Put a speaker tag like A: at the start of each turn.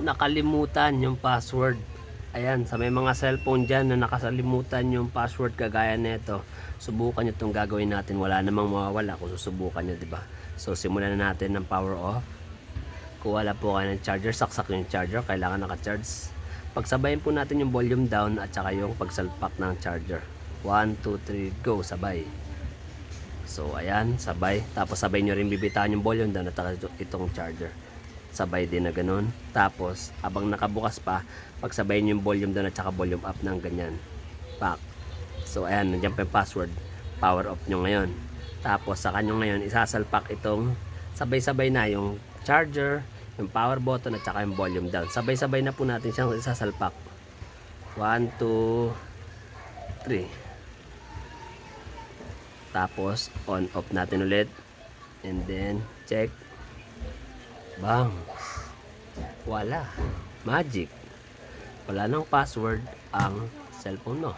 A: nakalimutan yung password. Ayan, sa may mga cellphone dyan na nakasalimutan yung password kagaya nito, subukan nyo itong gagawin natin. Wala namang mawawala kung susubukan nyo, di ba? So, simulan na natin ng power off. Kung wala po kayo ng charger, saksak yung charger, kailangan naka-charge. Pagsabayin po natin yung volume down at saka yung pagsalpak ng charger. 1, 2, 3, go, sabay. So, ayan, sabay. Tapos sabay nyo rin bibitaan yung volume down at itong charger. Sabay din na ganun. Tapos, abang nakabukas pa, pagsabayin yung volume down at saka volume up ng ganyan. Pack. So, ayan, nandiyan pa yung password. Power off nyo ngayon. Tapos, sa kanyo ngayon, isasalpak itong sabay-sabay na yung charger, yung power button at saka yung volume down. Sabay-sabay na po natin siyang isasalpak. 1, 2, 3. Tapos, on off natin ulit. And then, check. Bang. Wala. Magic. Wala nang password ang cellphone mo.